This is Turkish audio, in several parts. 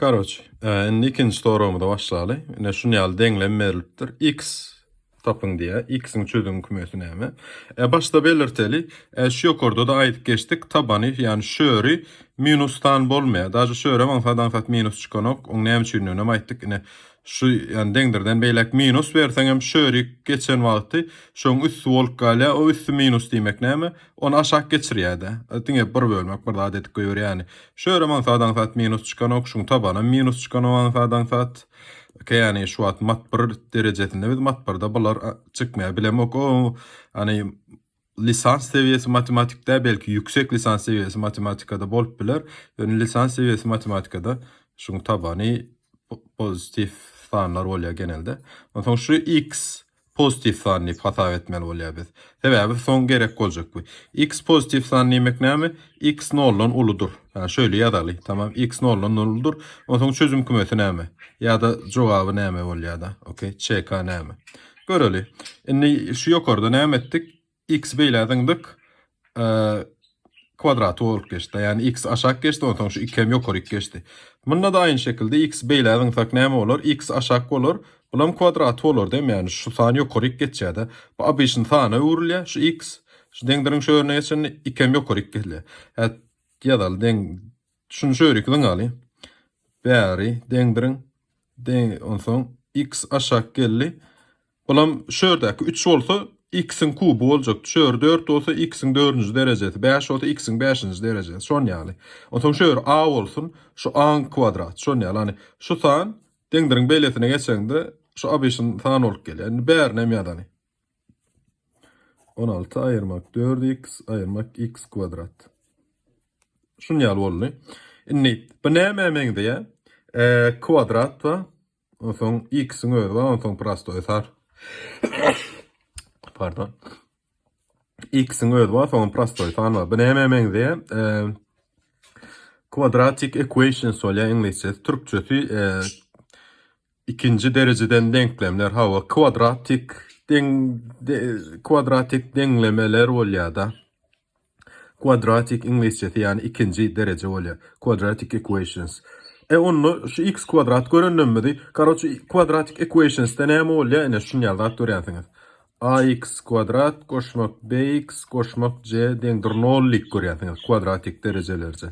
Короче, e, ikinci sorumda başlayalı. Ne şunu yal denklem verilipdir. X tapın diye. X'in çözüm kümesi näme? E, başta belirteli. E, şu yukarıda da ait geçtik. Tabanı yani şöri minusdan bolmaya. Daja şöre manfadan fat minus çıkanok. Onu hem çünnü ne ayttık ne şu yani dengdirden beylek minus versen hem şöre geçen vakti şoň üst volkale o üstü minus demek näme? Onu aşak da. Diňe bir bölmek bir adet goýur yani. Şöre manfadan fat minus çıkanok, şoň tabana minus çıkanok manfadan fat. Ke yani şu at mat bir derejesinde biz mat birde bular çıkmaya bilemok o hani lisans seviyesi matematikte belki yüksek lisans seviyesi matematikada bolup biler. Yani lisans seviyesi matematikada şun tabanı po- pozitif sanlar bolýar genelde. Ondan şu x pozitif san diýip hata etmeli bolýar biz. Sebäbi son gerek boljak bu. X pozitif san diýmek näme? X nollan uludur. Yani şöyle ýazaly. Tamam, x nollan uludur. Ondan çözüm kümesi näme? Ya da jogaby näme bolýar da? Okey, ÇK näme? Göreli. Indi şu ýokarda näme etdik? X beýlädiňdik. Eee kvadrat olup geçti. Yani x aşağı geçti ondan şu ikem yukarı geçti. Bunda da aynı şekilde x beylerden tak näme olur? x aşağı olur. Bulam kvadrat olur değil mi? Yani şu sani yukarı geçedi. Bu abişin sani uğurluya şu x. Şu dengdirin şu örneğe geçen ikem yukarı geçti. Ya da deng şunu şöyle kılın alayım. Bäri dengdirin den ondan x aşağı geldi. Ulan şördeki 3 olsa x'in kubu olacak. Şör 4 olsa x'in 4. derecesi. 5 olsa x'in 5. derecesi. Şon yani. Ondan şör a olsun. Şu a'nın kvadrat. Şon yani. Hani şu san dengdirin beylesine geçende şu abişin san olup geliyor. Yani bär ne mi adani? 16 ayırmak 4x ayırmak x kvadrat. Şun ýaly boldy. Inni bu näme meň diýe? E, kvadrat va onsoň x'in özü va onsoň prosto ösar. Pardon. x'in özü va onsoň prosto ösar. Bu näme meň diýe? E, quadratic equations bolýar inglizce. Türkçesi e, ikinci dereceden denklemler hava quadratic den de, quadratic denklemeler bolýar da. Quadratic İngilizcesi yani ikinci derece oluyor. Quadratic equations. E onu şu x kvadrat görünmedi. Karoçu quadratic equations de ne oluyor? Ene şunu yazat görüyorsunuz. Ax kvadrat koşmak bx koşmak c dengdir nollik görüyorsunuz. Quadratic derecelerce.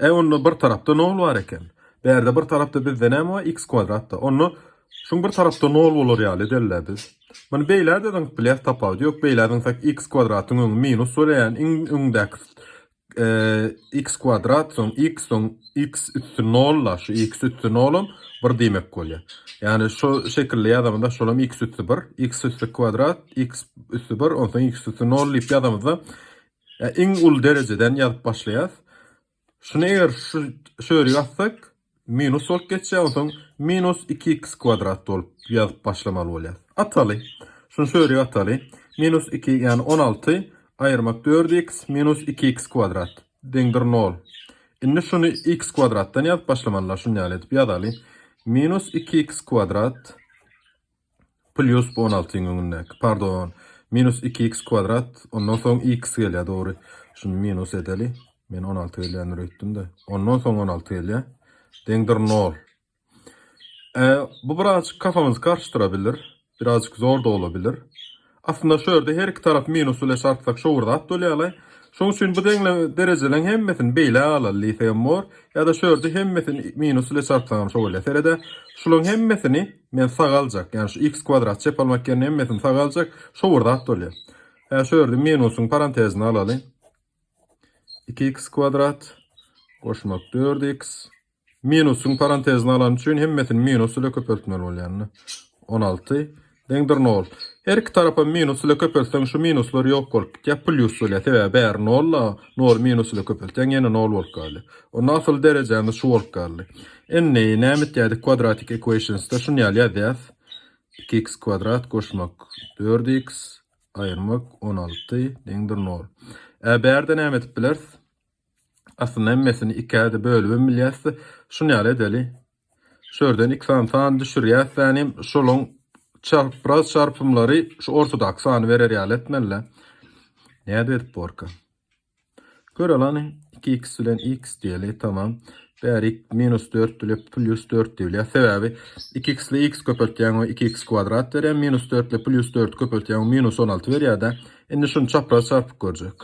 E onu bir tarafta nol var eken. Berde bir tarafta bizde ne var? x kvadratta. Onu şun bir tarafta nol olur yani derler biz. Man beyler dedim bilet tapav. Yok beylerden tak x kvadratın ön minus sorayan in öndek e, x kvadrat son x son x üstü nolla şu x üstü nolum bir demek kolya. Yani şu şekilde yazamında şolam x üstü bir, x üstü kvadrat, x üstü bir, ondan x üstü nol lip yazamında e, in ul dereceden yazıp başlayaz. Şunu eğer şu şöyle yazsak minus olup geçse ondan minus 2x kvadrat olup yazıp başlamalı oluyor. Atalı. Şunu şöyle atalı. Minus 2 yani 16 ayırmak 4x minus 2x kvadrat. Dengdir 0. Şimdi şunu x kvadrattan yazıp başlamalılar. Şunu yani edip yazalı. Minus 2x kvadrat plus bu 16'ın önünde. Pardon. Minus 2x kvadrat. Ondan sonra x geliyor doğru. Şunu minus edeli. Men 16 geliyor ürettim de. Ondan sonra 16 geliyor. Dengdir 0. Ee, bu birazcık kafamızı karıştırabilir. Birazcık zor da olabilir. Aslında şöyle her iki taraf minus ile çarpsak şu burada at dolayalay. Şoň üçin bu dengle derecelerin hemmetin beýle alal liseýem mor ya da şöyle hemmetin minus ile çarpsam şöyle serede şolun hemmetini men sagaljak. Yani şu x kvadrat çep almak yerine hemmetini sagaljak. Şu burada at dolýar. Ha şöyle minusun parantezini alalım. 2x kvadrat koşmak 4x minusun parantezini alan üçün hemmetin minus ile köpeltmeli bolýany. 16 dengdir 0. Her iki tarafa minus ile köpeltsen şu minuslar yok bolup ya plus ile tebe bär 0 la 0 minus ile köpeltsen ýene 0 bolup galy. O nasıl derecende şu bolup galy. Enne nämet ýady quadratic equationsda şunu ýaly ýazýas. 2x kvadrat koşmak 4x ayırmak 16 dengdir 0. E bärde nämet bilersiz? Aslında emmesini ikade bölüp milyası şunu ýaly edeli. Şörden iki san san düşürýär. Şolun çarpraz çarpımları şu ortodoks san verer ýaly etmelle. Näde edip borka? Gör lan 2x bilen x diýeli tamam. Bäri minus 4 ile plus 4 diýilýär. Sebäbi 2x ile x köpeltýän o 2x kvadrat berýär. Minus 4 ile plus 4 köpeltýän o minus 16 berýär da. Indi şunu çapraz çarpyp görjek.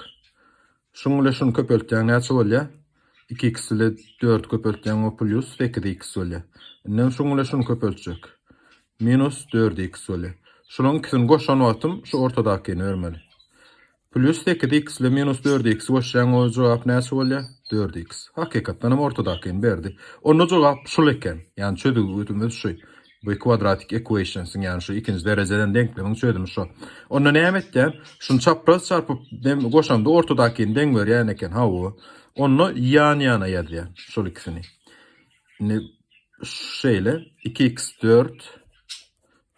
Şunu ile şunu köpeltýän näçe bolýar? 2x ile 4 köpeltýän o plus 8x bolýar. Indi şunu ile şunu köpeltjek. Minus 4x bolýar. Şunun ikisini goşan wagtym şu ortadakini vermeli. Plus 8x ile minus 4x goşan o cevap näçe bolýar? 4x. Hakykatdan hem ortadakini berdi. Onu cevap şul eken. Yani çözügüdümüz şu. Bu quadratic equations'ın yani şu ikinci dereceden denklemin çözümü şu. Onu ne etken? Şunu çapraz çarpıp dem goşamda ortadakini denk ver yani eken ha o. Onu yan yana yazıyor. Şu ikisini. Ne şeyle 2x 4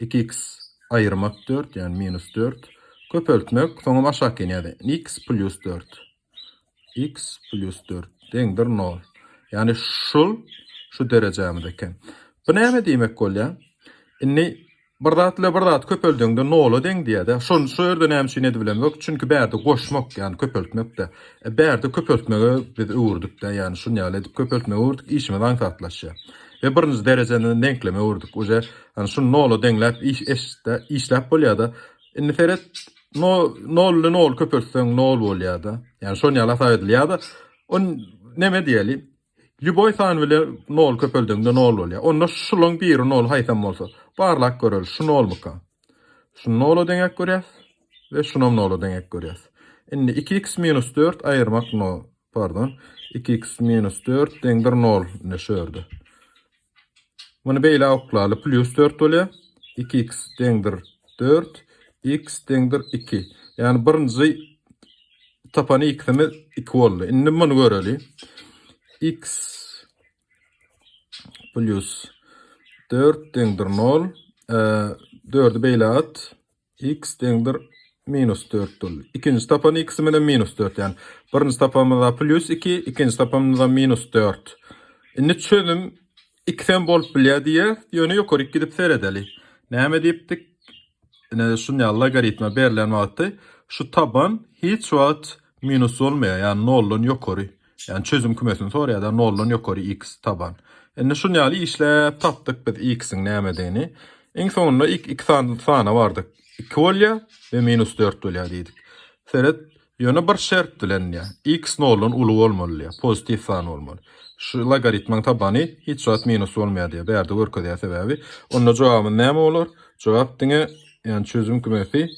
2x ayırmak 4 yani minus 4 köpöltmek sonra aşağı yani x plus 4 x plus 4 dengdir 0 yani şul şu derecemdeki bu näme diýmek bolýar inni birdat ile birdat köpöldüňde nolu deň diýär şun şu ýerde näme şeýle bilemek çünki bärde goşmak yani köpöltmek de. E, bärde köpöltmege biz uwurdyk da. Yani şunu ýaly edip köpöltmege uwurdyk işmeden fatlaşýar ve birinji dereceden denkleme uwurdyk uje yani şu nolu deňläp iş eşde işläp bolýar da inni feret no nol ile nol köpöltseň nol bolýar da yani şonu ýaly aýdylýar da on neme diýeli Ljuboy san bile nol köpöldüğünde nol ol ya. Onda şulun bir nol haytan olsa. Barlak görür. Şu nol muka. Şu nolu denek görüyoruz. Ve şunum nolu denek görüyoruz. Şimdi 2x minus 4 ayırmak no. Pardon. 2x minus 4 dengdir nol ne şördü. Bunu beyle oklalı plus 4 oluyor. 2x dengdir 4. x dengdir 2. Yani birinci tapanı x'imiz 2 oldu. Şimdi bunu görelim x plus 4 dengdir 0 e, 4'ü beyle at x dengdir minus 4 olur. İkinci tapanı x menen minus 4 yani. Birinci tapamda plus 2, ikinci tapamda minus 4. Indi çözüm ikiden bolup bilýär diýe ýöne ýokary gidip seredeli. Näme diýipdik? Ne şunu logaritma berilen wagtda şu taban hiç wagt minus olmaýar, yani nollun ýokary. Yani çözüm kümesini soruyor da nollun ýokary x taban. Indi şunu ýaly işläp tapdyk biz x'in näme En sonunda ilk iki sana vardık. 2 bolýar ve minus 4 bolýar diýdik. Seret ýöne bir şert bilen ya. X nollun ulu bolmaly ya. Pozitif san bolmaly. Şu logaritmaň tabany hiç wagt minus bolmaýar diýe bärde görkezýär sebäbi. Onda jogaby näme olur? Jogap diňe yani çözüm kümesi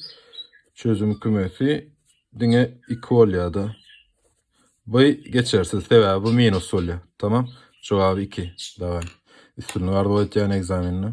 çözüm kümesi diňe 2 bolýar da. Bu geçersiz sebäbi bu minus bolýar. Tamam? Jogaby 2. Davam. Üstünü gardy bolýan egzamenine.